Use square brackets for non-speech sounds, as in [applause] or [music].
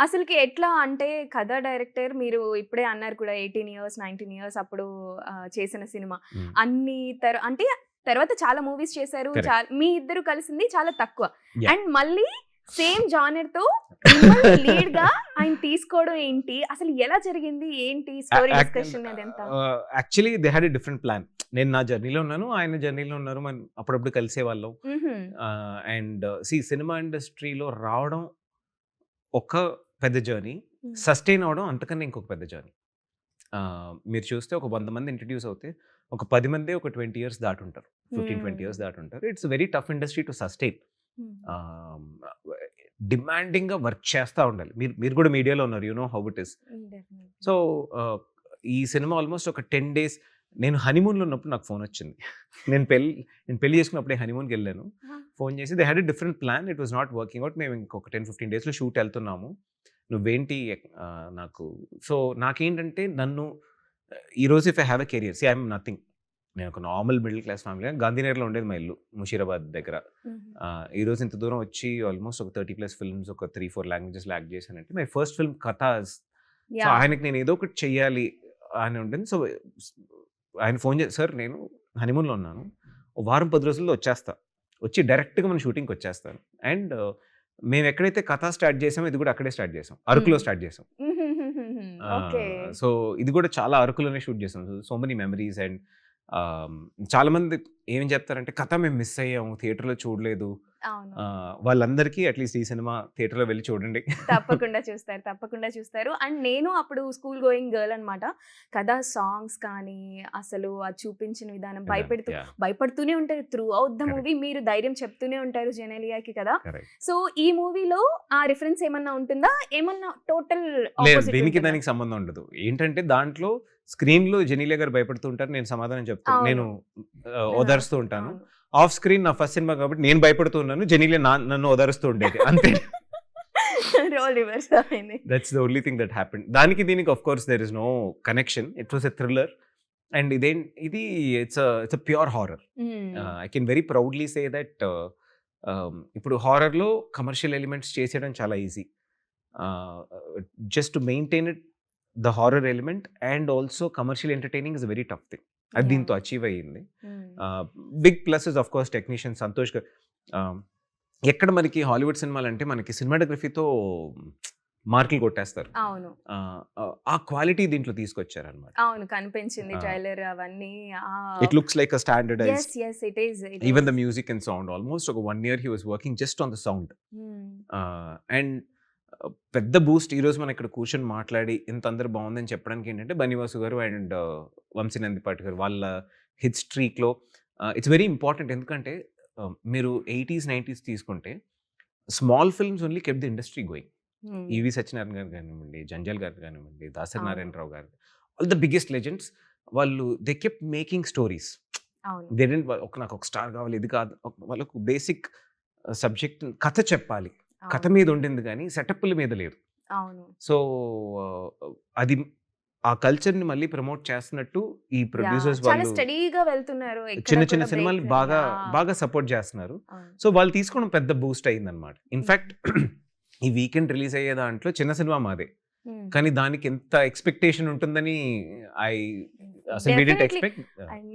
అసలుకి ఎట్లా అంటే కథ డైరెక్టర్ మీరు ఇప్పుడే అన్నారు కూడా ఎయిటీన్ ఇయర్స్ నైన్టీన్ ఇయర్స్ అప్పుడు చేసిన సినిమా. అన్ని తర అంటే తర్వాత చాలా మూవీస్ చేశారు మీ ఇద్దరు కలిసింది చాలా తక్కువ. అండ్ మళ్ళీ సేమ్ జానర్తో లీడ్గా ఆయన తీసుకోవడం ఏంటి? అసలు ఎలా జరిగింది? ఏంటి స్టోరీ డిస్కషన్ అదంతా? Actually they had different plan. నేను నా జర్నీలో ఉన్నాను ఆయన జర్నీలో ఉన్నారు మనం అప్పుడప్పుడు కలిసే వాళ్ళం. అండ్ సి సినిమా ఇండస్ట్రీలో రావడం ఒక పెద్ద జర్నీ. సస్టైన్ అవడం అంతకన్నా ఇంకొక పెద్ద జర్నీ. మీరు చూస్తే ఒక వంద మంది ఇంట్రడ్యూస్ అవుతే ఒక పది మంది ఒక twenty years దాటుంటారు. Fifteen twenty. Years దాటుంటారు. It's very tough industry to sustain. డిమాండింగ్గా work చేస్తూ ఉండాలి. మీరు మీరు కూడా మీడియాలో ఉన్నారు. You know how it is. So ఈ సినిమా ఆల్మోస్ట్ ఒక టెన్ డేస్ నేను హనీమూన్లో ఉన్నప్పుడు నాకు ఫోన్ వచ్చింది. నేను పెళ్ళి నేను పెళ్ళి చేసుకున్నప్పుడే హనీమూన్కి వెళ్ళాను. ఫోన్ చేసి they had a different plan it was not working out మేము ఇంకొక టెన్ ఫిఫ్టీన్ డేస్లో షూట్ వెళ్తున్నాము నువ్వేంటి నాకు సో నాకేంటంటే నన్ను ఈరోజు if I have a career see I'm nothing. నేను ఒక నార్మల్ మిడిల్ క్లాస్ ఫ్యామిలీ గాంధీనగర్లో ఉండేది మా ఇల్లు ముషీరాబాద్ దగ్గర. మ్హూ. ఆ, ఈ రోజు ఇంత దూరం వచ్చి ఆల్మోస్ట్ ఒక థర్టీ ప్లస్ ఫిల్మ్స్ ఒక త్రీ ఫోర్ లాంగ్వేజెస్ యాక్ట్ చేశానంటే మై ఫస్ట్ ఫిల్మ్ కథ సో. ఆయనకి నేను ఏదో ఒకటి చెయ్యాలి అని ఉంటుంది. సో ఆయన ఫోన్ చేసి సార్ నేను హనీమూన్లో ఉన్నాను. వారం పది రోజుల్లో వచ్చేస్తా. వచ్చి డైరెక్ట్గా మన షూటింగ్కి వచ్చేస్తాను. అండ్ మేము ఎక్కడైతే కథ స్టార్ట్ చేసామో ఇది కూడా అక్కడే స్టార్ట్ చేసాం. అరకులో. స్టార్ట్ చేసాం. [laughs] సో ఇది కూడా చాలా అరకులోనే షూట్ చేసాం. సో మెనీ మెమరీస్ అండ్ చాలా మంది ఏం చెప్తారంటే కథ మేము మిస్ అయ్యాము థియేటర్లో చూడలేదు వాళ్ళందరికీ అట్లీస్ట్ ఈ సినిమా థియేటర్లో వెళ్ళి చూడండి. తప్పకుండా [laughs] చూస్తారు తప్పకుండా చూస్తారు. అండ్ నేను అప్పుడు స్కూల్ గోయింగ్ గర్ల్ అన్నమాట. కదా సాంగ్స్ కానీ అసలు అది చూపించిన విధానం భయపెడుతూ భయపడుతూనే ఉంటారు. Through out the. మూవీ మీరు ధైర్యం చెప్తూనే ఉంటారు జెనెలియాకి కదా. సో ఈ మూవీలో ఆ రిఫరెన్స్ ఏమన్నా ఉంటుందా? ఏమన్నా టోటల్ దీనికి దానికి సంబంధం ఉండదు. ఏంటంటే దాంట్లో స్క్రీన్లో జెనీలియా గారు భయపడుతూ ఉంటారు నేను సమాధానం చెప్తాను. నేను ఓదారుస్తూ ఉంటాను. ఆఫ్ స్క్రీన్ నా ఫస్ట్ సినిమా కాబట్టి నేను భయపడుతూ ఉన్నాను జెనీలియా నా- నన్ను ఓదారుస్తూ ఉండేది. అంతే. రోల్ రివర్స్ అయింది. That's the only thing that happen దానికి దీనికి of course there is no connection it was a thriller and ఇదే ఇది it's it's a pure horror I can very proudly say that ఇప్పుడు హారర్లో కమర్షియల్ ఎలిమెంట్స్ చేసేయడం చాలా easy just to maintain it the horror element and also commercial entertaining is very tough thing అది. దీంతో achieve అయ్యింది. Big plus is of course technician Santosh garu ఎక్కడ మనకి Hollywood సినిమాలు అంటే మనకి సినిమాటోగ్రఫీతో మార్కులు కొట్టేస్తారు. అవును. ఆ క్వాలిటీ దీంట్లో తీసుకొచ్చారనమాట అవును కనిపించింది. ట్రైలర్ అవన్నీ it looks like a standardize yes yes it is even the music and sound almost ఒక one year he was working just on the sound and పెద్ద బూస్ట్ ఈరోజు మనం ఇక్కడ కూర్చొని మాట్లాడి ఇంత అందరు బాగుందని చెప్పడానికి ఏంటంటే బనివాసు గారు అండ్ వంశీ నందిపాటి గారు వాళ్ళ హిట్ స్ట్రీక్లో ఇట్స్ వెరీ ఇంపార్టెంట్ ఎందుకంటే మీరు ఎయిటీస్ నైంటీస్ తీసుకుంటే small films only kept the industry going. EV Satyanarayana garu కానివ్వండి జంజల్ గారు కానివ్వండి Dasari. Narayana Rao garu all the biggest legends వాళ్ళు they kept making stories. They ఒక నాకు ఒక స్టార్ కావాలి ఇది కాదు వాళ్ళకు బేసిక్ సబ్జెక్ట్ కథ చెప్పాలి. కథ. మీద ఉండింది కానీ సెటప్ల మీద లేదు అవును సో అది ఆ కల్చర్ని మళ్ళీ ప్రమోట్ చేస్తున్నట్టు ఈ ప్రొడ్యూసర్స్ వాళ్ళు స్టడీగా వెళ్తున్నారు చిన్న చిన్న సినిమాలు బాగా. బాగా సపోర్ట్ చేస్తున్నారు. సో వాళ్ళు తీసుకోవడం పెద్ద బూస్ట్ అయిందనమాట ఇన్ఫాక్ట్ ఈ వీకెండ్ రిలీజ్ అయ్యే దాంట్లో చిన్న సినిమా మాదే. కానీ దానికి ఎంత ఎక్స్పెక్టేషన్ ఉంటుందని ఐ అసలు. ఎక్స్పెక్ట్